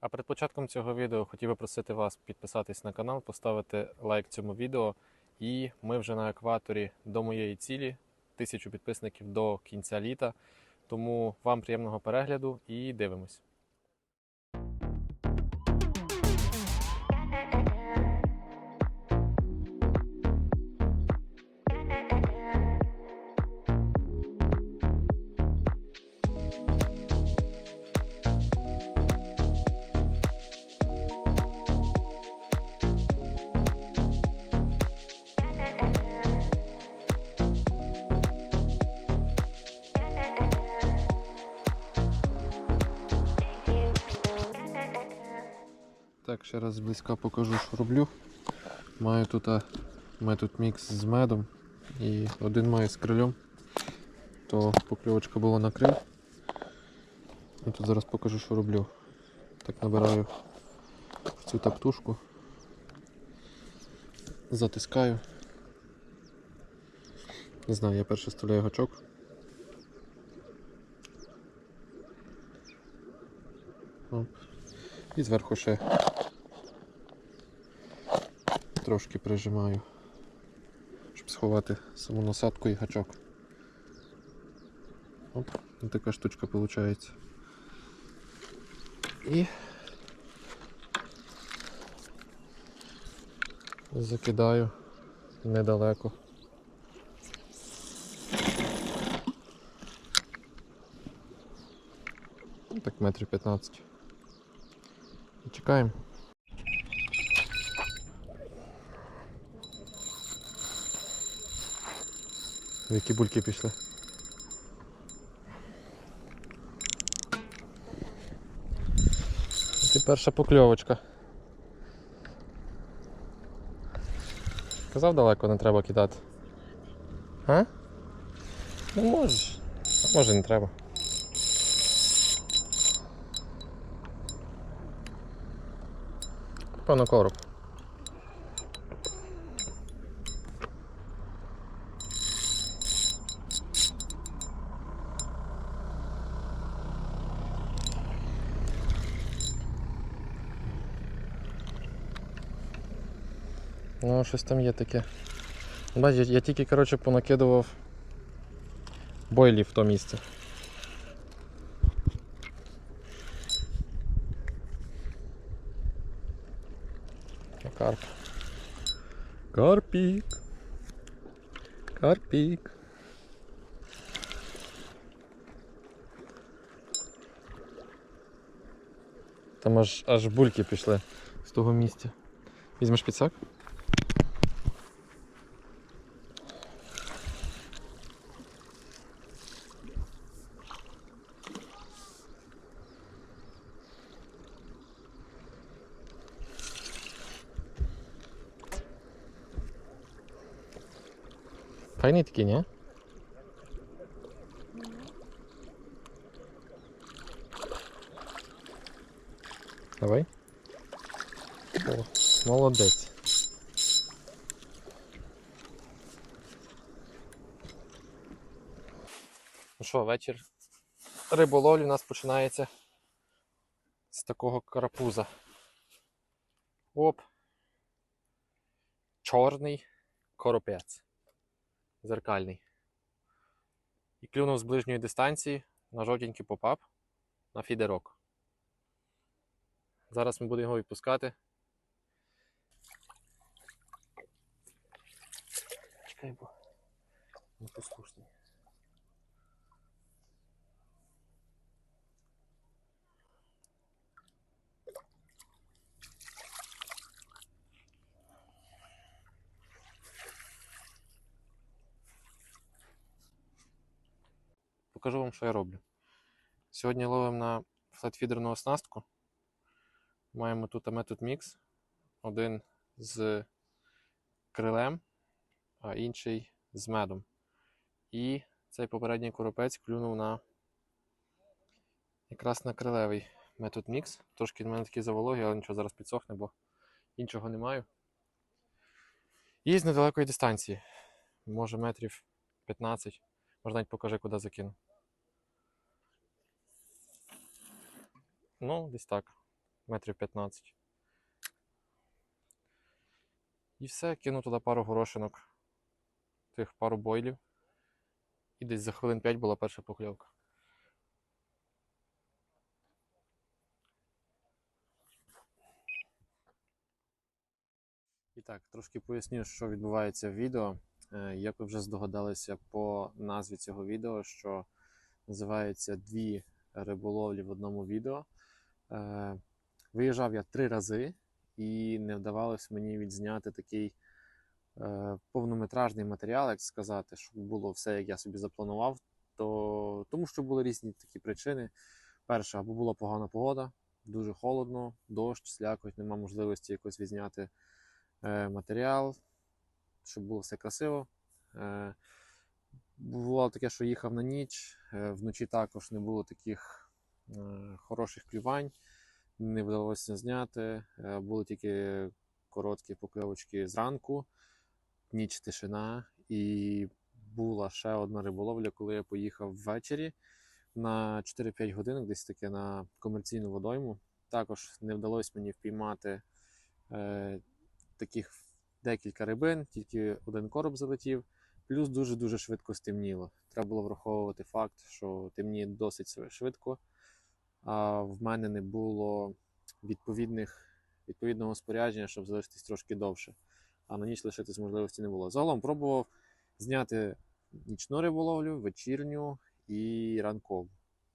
А перед початком цього відео хотів би просити вас підписатись на канал, поставити лайк цьому відео. І ми вже на екваторі до моєї цілі тисячу підписників до кінця літа. Тому вам приємного перегляду і дивимось. Ще раз зблизька покажу, що роблю. Маю тут а, метод мікс з медом і один маю з крилем. То покльовочка була на криль. І тут зараз покажу, що роблю. Так набираю цю таптушку, затискаю. Не знаю, я перше вставляю гачок. Оп. І зверху ще трошки прижимаю, щоб сховати саму насадку і гачок. Оп, така штучка виходить. І закидаю недалеко. Так метрів 15. І чекаємо. Які бульки пішли. Це перша покльовочка. Казав далеко не треба кидати. А? Ну можеш. А може не треба. Певно короб. Ну, щось там є таке. Бачиш, я тільки, коротше, понакидував бойлів в то місце. Карп. Карпік. Карпік. Там аж, аж бульки пішли з того місця. Візьмеш підсак? Файний такий, ні? Давай. О, молодець. Ну що, вечір риболовлі у нас починається з такого карапуза. Оп. Чорний коропець зеркальний. І клюнув з ближньої дистанції на жовтенький попап на фідерок. Зараз ми будемо його відпускати. Чекай, бо непослушний. Покажу вам, що я роблю. Сьогодні ловимо на флетфідерну оснастку. Маємо тут метод мікс. Один з крилем, а інший з медом. І цей попередній коропець клюнув на якраз на крилевий метод мікс. Трошки в мене такі завологі, але нічого зараз підсохне, бо іншого не маю. І з недалекої дистанції. Може метрів 15. Може навіть покажи, куди закину. Ну, десь так. метрів 15. І все, кину туди пару горошинок, тих пару бойлів. І десь за хвилин 5 була перша покльовка. І так, трошки поясню, що відбувається в відео. Е, Як ви вже здогадалися по назві цього відео, що називається Дві риболовлі в одному відео. Е, Виїжджав я три рази, і не вдавалось мені відзняти такий е, повнометражний матеріал, як сказати, щоб було все, як я собі запланував. То, тому що були різні такі причини. Перша, або була погана погода, дуже холодно, дощ, слякоть, нема можливості якось відзняти е, матеріал, щоб було все красиво. Бувало таке, що їхав на ніч, вночі також не було таких хороших клювань, не вдалося зняти. Е, були тільки короткі покльовочки зранку, ніч тишина. І була ще одна риболовля, коли я поїхав ввечері на 4-5 годин, десь таке на комерційну водойму. Також не вдалося мені впіймати е, таких декілька рибин, тільки один короб залетів. Плюс дуже-дуже швидко стемніло. Треба було враховувати факт, що темніє досить швидко, в мене не було відповідних, відповідного спорядження, щоб залишитись трошки довше. А на ніч лишитись можливості не було. Загалом пробував зняти нічну риболовлю, вечірню і ранкову.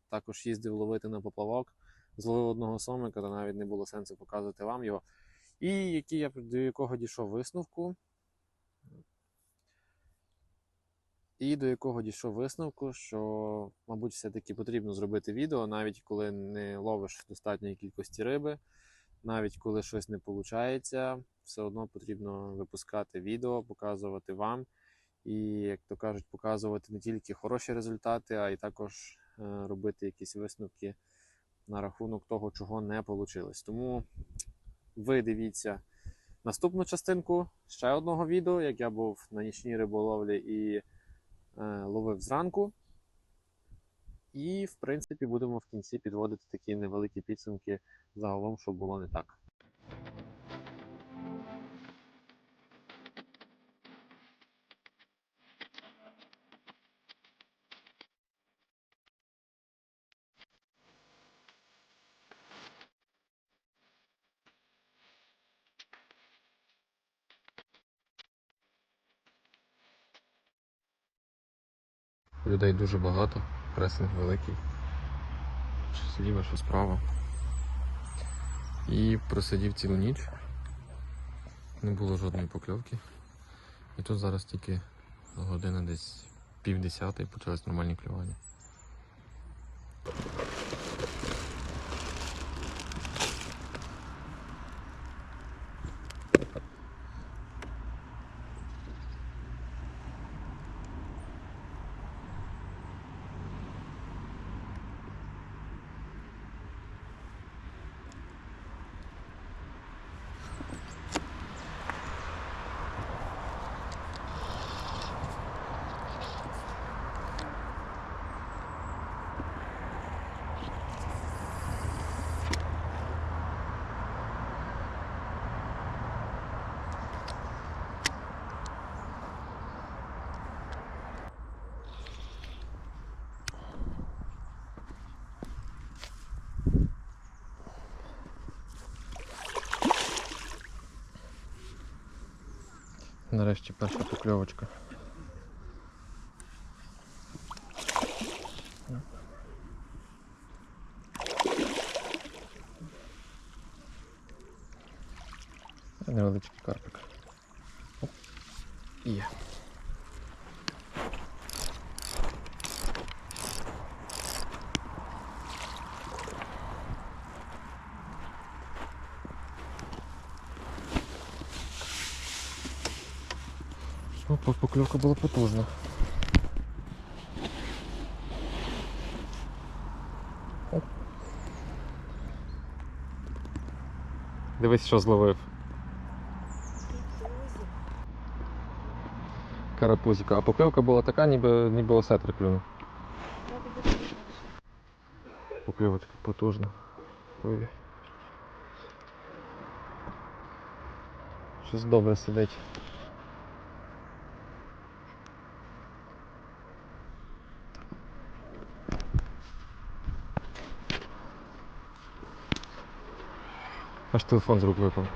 Також їздив ловити на поплавок, зловив одного сомика, та навіть не було сенсу показувати вам його. І який я до якого дійшов висновку. І до якого дійшов висновку, що, мабуть, все-таки потрібно зробити відео, навіть коли не ловиш достатньої кількості риби, навіть коли щось не виходить, все одно потрібно випускати відео, показувати вам. І, як то кажуть, показувати не тільки хороші результати, а й також е, робити якісь висновки на рахунок того, чого не вийшло. Тому ви дивіться наступну частинку ще одного відео, як я був на нічній риболовлі і ловив зранку. І, в принципі, будемо в кінці підводити такі невеликі підсумки загалом, що було не так. Людей дуже багато, пресинг великий. Що зліва, що справа. І просидів цілу ніч. Не було жодної покльовки. І тут зараз тільки година десь пів десятої почалось нормальні клювання. Нарешті перша покльовочка. Невеличкий карпик. Є. Опа, покльовка була потужна. Дивись, що зловив. Карапузика, А покльовка була така, ніби ніби осетр клюнув. Покльовочка потужна. Ой. Щось добре сидеть Аж телефон з рук випав.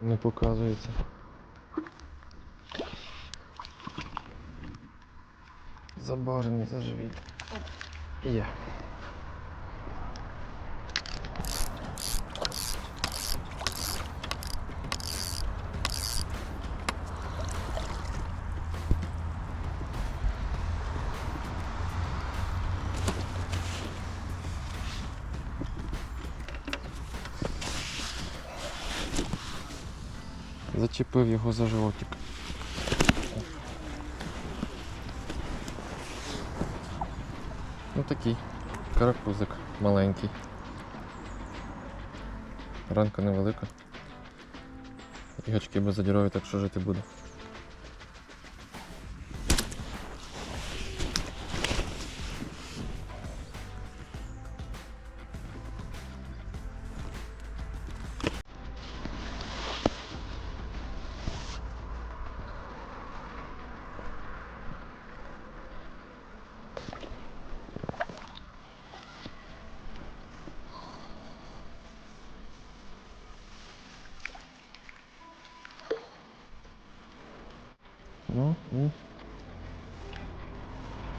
Не показується. Забарений заживіть. Є. Зачепив його за животик. Ну такий карапузик маленький. Ранка невелика. І гачки безодірові, так що жити буде.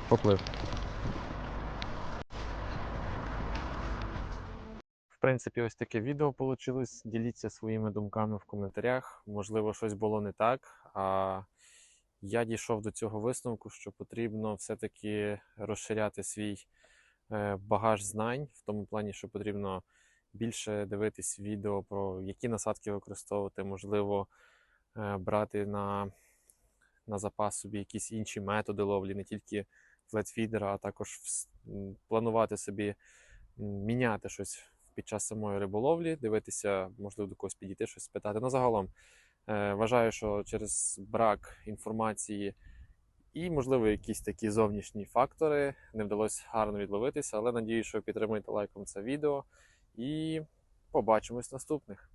Поплив. В принципі, ось таке відео вийшло. Діліться своїми думками в коментарях. Можливо, щось було не так. А я дійшов до цього висновку, що потрібно все-таки розширяти свій е, багаж знань, в тому плані, що потрібно більше дивитись відео про які насадки використовувати, можливо, е, брати на на запас собі якісь інші методи ловлі, не тільки флетфідера, а також планувати собі міняти щось під час самої риболовлі, дивитися, можливо, до когось підійти, щось спитати. Ну, загалом е, вважаю, що через брак інформації і, можливо, якісь такі зовнішні фактори не вдалося гарно відловитися, але надію, що підтримуєте лайком це відео і побачимось наступних.